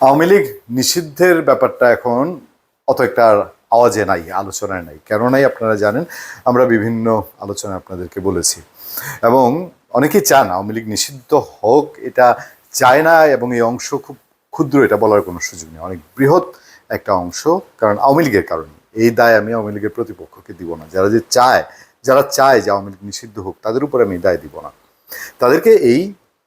আওয়ামী লীগ নিষিদ্ধের ব্যাপারটা এখন অত একটা আওয়াজে নাই, আলোচনায় নাই। কেন নাই আপনারা জানেন, আমরা বিভিন্ন আলোচনা আপনাদেরকে বলেছি। এবং অনেকেই চান আওয়ামী লীগ নিষিদ্ধ হোক, এটা চায় না এবং এই অংশ খুব ক্ষুদ্র, এটা বলার কোনো সুযোগ নেই। অনেক বৃহৎ একটা অংশ, কারণ আওয়ামী লীগের কারণে। এই দায় আমি আওয়ামী লীগের প্রতিপক্ষকে দিব না। যারা যে চায়, যারা চায় যে আওয়ামী লীগ নিষিদ্ধ হোক, তাদের উপরে আমি দায় দিব না। তাদেরকে এই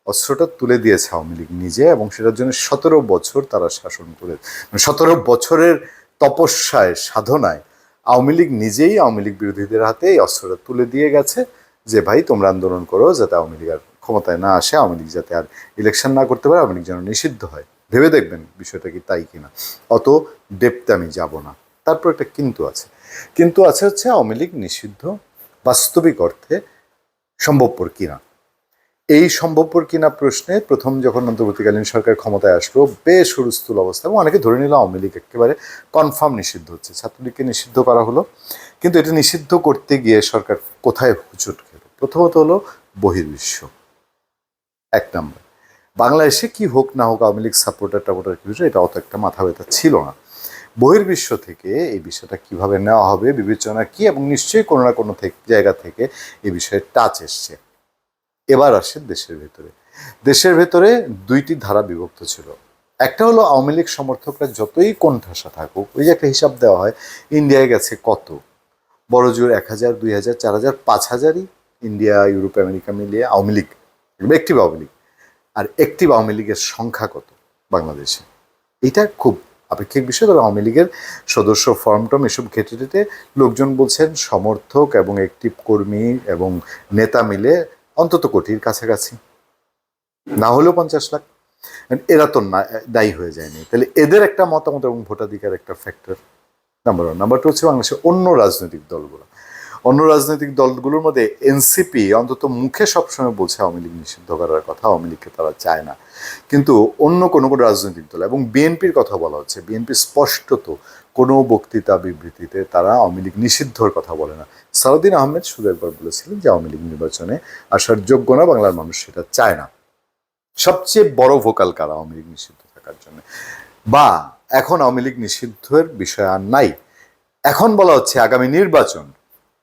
অস্ত্রটা তুলে দিয়েছে আওয়ামী লীগ নিজে এবং সেটার জন্য সতেরো বছর তারা শাসন করে মানে সতেরো বছরের তপস্যায়, সাধনায় আওয়ামী লীগ নিজেই আওয়ামী লীগ বিরোধীদের হাতে এই অস্ত্রটা তুলে দিয়ে গেছে যে, ভাই, তোমরা আন্দোলন করো যাতে আওয়ামী লীগ আর ক্ষমতায় না আসে, আওয়ামী লীগ যাতে আর ইলেকশন না করতে পারে, আওয়ামী লীগ যেন নিষিদ্ধ হয়। ভেবে দেখবেন বিষয়টা কি তাই কিনা। অত ডেপতে আমি যাব না। তারপর একটা কিন্তু আছে। কিন্তু আছে হচ্ছে আওয়ামী লীগ নিষিদ্ধ বাস্তবিক অর্থে সম্ভবপর কিনা। এই সম্ভবপর কিনা প্রশ্নে প্রথম যখন অন্তর্বর্তীকালীন সরকার ক্ষমতায় আসলো, বেশ হুরস্থুল অবস্থা এবং অনেকে ধরে নিল আওয়ামী লীগ একেবারে কনফার্ম নিষিদ্ধ হচ্ছে। ছাত্রলীগকে নিষিদ্ধ করা হলো, কিন্তু এটা নিষিদ্ধ করতে গিয়ে সরকার কোথায় হুচুট খেল? প্রথমত হলো বহির্বিশ্ব। এক নম্বর, বাংলাদেশে কি হোক না হোক আওয়ামী লীগ সাপোর্টার টাপোর্টার কিছু এটা অত একটা মাথা ব্যথা ছিল না। বহির্বিশ্ব থেকে এই বিষয়টা কীভাবে নেওয়া হবে, বিবেচনা কি এবং নিশ্চয়ই কোনো না কোনো জায়গা থেকে এই বিষয়ে টাচ এসছে। এবার আসে দেশের ভেতরে। দেশের ভেতরে দুইটি ধারা বিভক্ত ছিল। একটা হলো আওয়ামী লীগ সমর্থকরা যতই কোণঠাসা থাকুক, ওই যে একটা হিসাব দেওয়া হয়, ইন্ডিয়ায় গেছে কত? বড় জোর এক হাজার, দুই হাজার, চার হাজার, পাঁচ হাজারই ইন্ডিয়া, ইউরোপ, আমেরিকা মিলিয়ে আওয়ামী লীগ একটিভ আওয়ামী লীগ। আর একটিভ আওয়ামী লীগের সংখ্যা কত বাংলাদেশে? এটা খুব আপেক্ষিক বিষয়, তবে আওয়ামী লীগের সদস্য ফর্ম টর্ম এসব ঘেটে টেটে লোকজন বলছেন, সমর্থক এবং একটিভ কর্মী এবং নেতা মিলে অন্তত কোটির কাছাকাছি। না হলেও পঞ্চাশ লাখ। এরা তো না, দায়ী হয়ে যায়নি। তাহলে এদের একটা মতামত এবং ভোটাধিকার একটা factor number one number two হচ্ছে বাংলাদেশের অন্য রাজনৈতিক দলগুলো। অন্য রাজনৈতিক দলগুলোর মধ্যে এনসিপি অন্তত মুখে সবসময় বলছে আওয়ামী লীগ নিষিদ্ধ করার কথা, আওয়ামী লীগকে তারা চায় না। কিন্তু অন্য কোনো কোনো রাজনৈতিক দল, এবং বিএনপির কথা বলা হচ্ছে, বিএনপি স্পষ্টত কোনো বক্তৃতা বিবৃতিতে তারা আওয়ামী লীগ নিষিদ্ধর কথা বলে না। সালাউদ্দিন আহমেদ শুধু একবার বলেছিলেন যে আওয়ামী লীগ নির্বাচনে আসার যোগ্য না, বাংলার মানুষ সেটা চায় না। সবচেয়ে বড় ভোকাল কারা আওয়ামী লীগ নিষিদ্ধ থাকার জন্য? বা এখন আওয়ামী লীগ নিষিদ্ধের বিষয় আর নাই। এখন বলা হচ্ছে আগামী নির্বাচন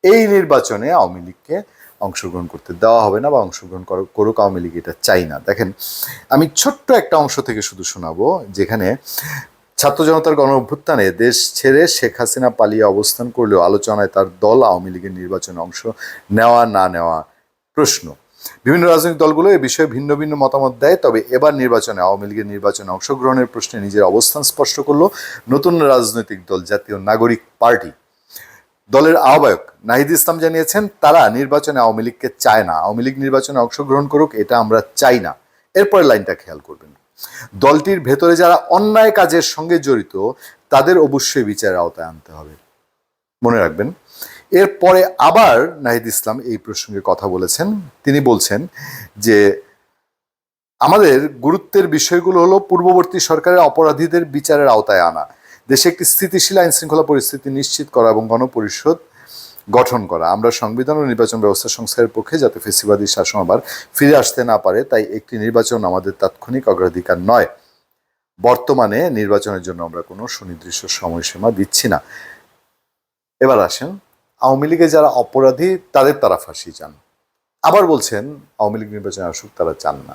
এই নির্বাচনে আওয়ামী লীগকে অংশগ্রহণ করতে দেওয়া হবে না বা অংশগ্রহণ করুক- আওয়ামী লীগ, এটা চাই না। দেখেন, আমি ছোট্ট একটা অংশ থেকে শুধু শোনাবো, যেখানে ছাত্র জনতার গণ অভ্যুত্থানে দেশ ছেড়ে শেখ হাসিনা পালিয়ে অবস্থান করলেও আলোচনায় তার দল আওয়ামী লীগের নির্বাচনে অংশ নেওয়া, না নেওয়া প্রশ্ন। বিভিন্ন রাজনৈতিক দলগুলো এ বিষয়ে ভিন্ন ভিন্ন মতামত দেয়, তবে এবার নির্বাচনে আওয়ামী লীগের নির্বাচনে অংশগ্রহণের প্রশ্নে নিজের অবস্থান স্পষ্ট করল নতুন রাজনৈতিক দল, জাতীয় নাগরিক পার্টি। দলের আহ্বায়ক নাহিদ ইসলাম জানিয়েছেন, তারা নির্বাচনে আওয়ামী লীগকে চায় না। আওয়ামী লীগ নির্বাচনে অংশগ্রহণ করুক, এটা আমরা চাই না। এরপর লাইনটা খেয়াল করবেন। দলটির ভেতরে যারা অন্যায় কাজের সঙ্গে জড়িত, তাদের অবশ্যই বিচারের আওতায় আনতে হবে। মনে রাখবেন, এরপরে আবার নাহিদ ইসলাম এই প্রসঙ্গে কথা বলেছেন। তিনি বলছেন যে, আমাদের গুরুত্বের বিষয়গুলো হলো পূর্ববর্তী সরকারের অপরাধীদের বিচারের আওতায় আনা। দেশে একটি স্থিতিশীল আইন শৃঙ্খলা পরিস্থিতি নিশ্চিত করা এবং গণপরিষদ গঠন করা। আমরা সংবিধান ও নির্বাচন ব্যবস্থা সংস্কারের পক্ষে যাতে ফেসিবাদী শাসন আবার ফিরে আসতে না পারে, তাই একটি নির্বাচন আমাদের তাৎক্ষণিক অগ্রাধিকার নয়। বর্তমানে নির্বাচনের জন্য আমরা কোনো সুনির্দিষ্ট সময়সীমা দিচ্ছি না। এবার আসেন, আওয়ামী লীগে যারা অপরাধী, তাদের তারা ফাঁসি চান। আবার বলছেন, আওয়ামী লীগ নির্বাচনে আসুক, তারা চান না।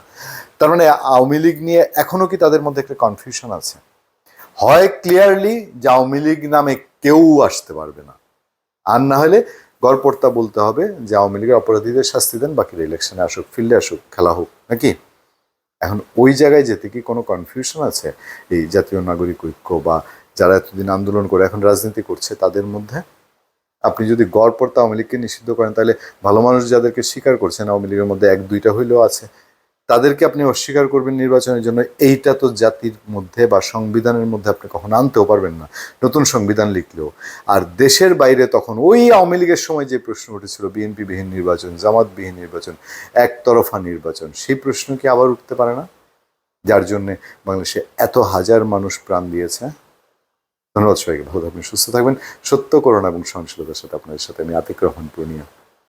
তার মানে আওয়ামী লীগ নিয়ে এখনও কি তাদের মধ্যে একটা কনফিউশন আছে? হয় ক্লিয়ারলি যে আওয়ামী লীগ নামে কেউ আসতে পারবে না। আর না হলে গড়পড়তা বলতে হবে যে আওয়ামী লীগের অপরাধীদের শাস্তি দেন, বাকিরা ইলেকশনে আসুক ফিল্ডে আসুক, খেলা হোক, নাকি? এখন ওই জায়গায় যেতে কি কোনো কনফিউশন আছে? এই জাতীয় নাগরিক ঐক্য বা যারা এতদিন আন্দোলন করে এখন রাজনীতি করছে, তাদের মধ্যে? আপনি যদি গড় পড়তে আওয়ামী লীগকে নিষিদ্ধ করেন, তাহলে ভালো মানুষ যাদেরকে স্বীকার করছেন, আওয়ামী লীগের মধ্যে এক দুইটা হইলেও আছে। তাদেরকে আপনি অস্বীকার করবেন নির্বাচনের জন্য, এইটা তো জাতির মধ্যে বা সংবিধানের মধ্যে আপনি কখনো আনতেও পারবেন না। নতুন সংবিধান লিখলেও। আর দেশের বাইরে তখন ওই আওয়ামী লীগের সময় যে প্রশ্ন উঠেছিল বিএনপি বিহীন নির্বাচন জামাত বিহীন নির্বাচন, একতরফা নির্বাচন, সেই প্রশ্ন কি আবার উঠতে পারে না? যার জন্যে বাংলাদেশে এত হাজার মানুষ প্রাণ দিয়েছে। ধন্যবাদ সবাইকে, ভালো থাকবেন, সুস্থ থাকবেন। সত্য, করোনা এবং সহনশীলতার সাথে আপনাদের সাথে আমি আতিক রহমান, পূর্ণিয়া।